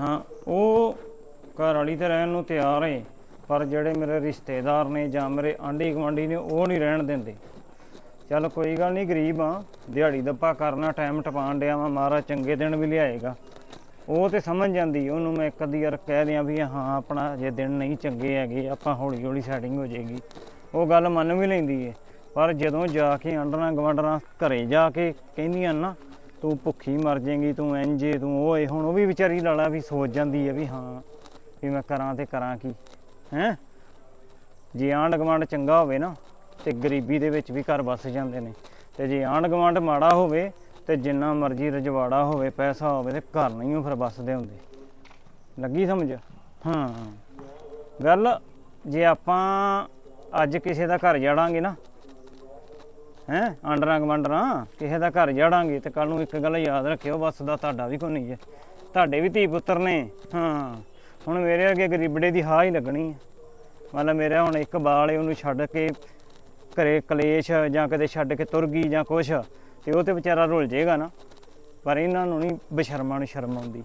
ਹਾਂ, ਉਹ ਘਰ ਵਾਲੀ ਤੇ ਰਹਿਣ ਨੂੰ ਤਿਆਰ ਏ, ਪਰ ਜਿਹੜੇ ਮੇਰੇ ਰਿਸ਼ਤੇਦਾਰ ਨੇ ਜਾਂ ਮੇਰੇ ਆਂਢੀ ਗੁਆਂਢੀ ਨੇ, ਉਹ ਨਹੀਂ ਰਹਿਣ ਦਿੰਦੇ। ਚੱਲ ਕੋਈ ਗੱਲ ਨਹੀਂ, ਗਰੀਬ ਆ, ਦਿਹਾੜੀ ਦੱਪਾ ਕਰਨਾ, ਟਾਈਮ ਟਪਾਣ ਡਿਆ ਵਾ, ਮਹਾਰਾਜ ਚੰਗੇ ਦਿਨ ਵੀ ਲਿਆਏਗਾ। ਉਹ ਤੇ ਸਮਝ ਜਾਂਦੀ, ਉਹਨੂੰ ਮੈਂ ਇੱਕ ਅੱਧੀ ਵਾਰ ਕਹਿ ਦਿਆਂ ਵੀ, ਹਾਂ, ਆਪਣਾ ਜੇ ਦਿਨ ਨਹੀਂ ਚੰਗੇ ਹੈਗੇ, ਆਪਾਂ ਹੌਲੀ ਹੌਲੀ ਸੈਟਿੰਗ ਹੋ ਜਾਏਗੀ। ਉਹ ਗੱਲ ਮੰਨ ਵੀ ਲੈਂਦੀ ਏ, ਪਰ ਜਦੋਂ ਜਾ ਕੇ ਆਂਡਰਾਂ ਗਵਾਂਡਰਾਂ ਘਰੇ ਜਾ ਕੇ ਕਹਿੰਦੀਆਂ ਨਾ ਤੂੰ ਭੁੱਖੀ ਮਰ ਜਾਏਗੀ, ਤੂੰ ਇੰਜੇ ਤੂੰ ਓਏ ਹੁਣ ਉਹ ਵੀ ਵਿਚਾਰੀ ਲਾਲਾ ਵੀ ਸੋਚ ਜਾਂਦੀ ਹੈ ਵੀ ਹਾਂ, ਵੀ ਮੈਂ ਕਰਾਂ ਤੇ ਕਰਾਂ ਕੀ, ਹੈਂ? ਜੇ ਆਂਢ ਗੁਆਂਢ ਚੰਗਾ ਹੋਵੇ ਨਾ, ਤੇ ਗਰੀਬੀ ਦੇ ਵਿੱਚ ਵੀ ਘਰ ਵਸ ਜਾਂਦੇ ਨੇ। ਤੇ ਜੇ ਆਂਢ ਗੁਆਂਢ ਮਾੜਾ ਹੋਵੇ, ਤੇ ਜਿੰਨਾ ਮਰਜ਼ੀ ਰਜਵਾੜਾ ਹੋਵੇ, ਪੈਸਾ ਹੋਵੇ, ਤੇ ਘਰ ਨਹੀਂ ਉਹ ਫਿਰ ਵਸਦੇ ਹੁੰਦੇ। ਲੱਗੀ ਸਮਝ? ਹਾਂ। ਗੱਲ, ਜੇ ਆਪਾਂ ਅੱਜ ਕਿਸੇ ਦਾ ਘਰ ਜਾੜਾਂਗੇ ਨਾ ਹੈ ਆਂਡਰਾਂ ਗਵੰਡਰਾਂ ਕਿਸੇ ਦਾ ਘਰ ਜਾੜਾਂਗੇ ਤੇ ਕੱਲ ਨੂੰ ਇੱਕ ਗੱਲ ਯਾਦ ਰੱਖਿਓ ਵਸਦਾ ਤੁਹਾਡਾ ਵੀ ਕੋਈ ਨਹੀਂ ਹੈ। ਤੁਹਾਡੇ ਵੀ ਧੀ ਪੁੱਤਰ ਨੇ, ਹਾਂ। ਹੁਣ ਮੇਰੇ ਅੱਗੇ ਗਰੀਬੜੇ ਦੀ ਹਾਂ ਹੀ ਲੱਗਣੀ ਹੈ। ਮਤਲਬ ਮੇਰਾ ਹੁਣ ਇੱਕ ਬਾਲ ਏ, ਉਹਨੂੰ ਛੱਡ ਕੇ ਘਰੇ ਕਲੇਸ਼ ਜਾਂ ਕਦੇ ਛੱਡ ਕੇ ਤੁਰ ਗਈ ਜਾਂ ਕੁਛ, ਤੇ ਉਹ ਤੇ ਵਿਚਾਰਾ ਰੁੱਲ ਜਾਏਗਾ ਨਾ। ਪਰ ਇਹਨਾਂ ਨੂੰ ਨਹੀਂ ਬਸ਼ਰਮਾਂ ਨੂੰ ਸ਼ਰਮ ਆਉਂਦੀ।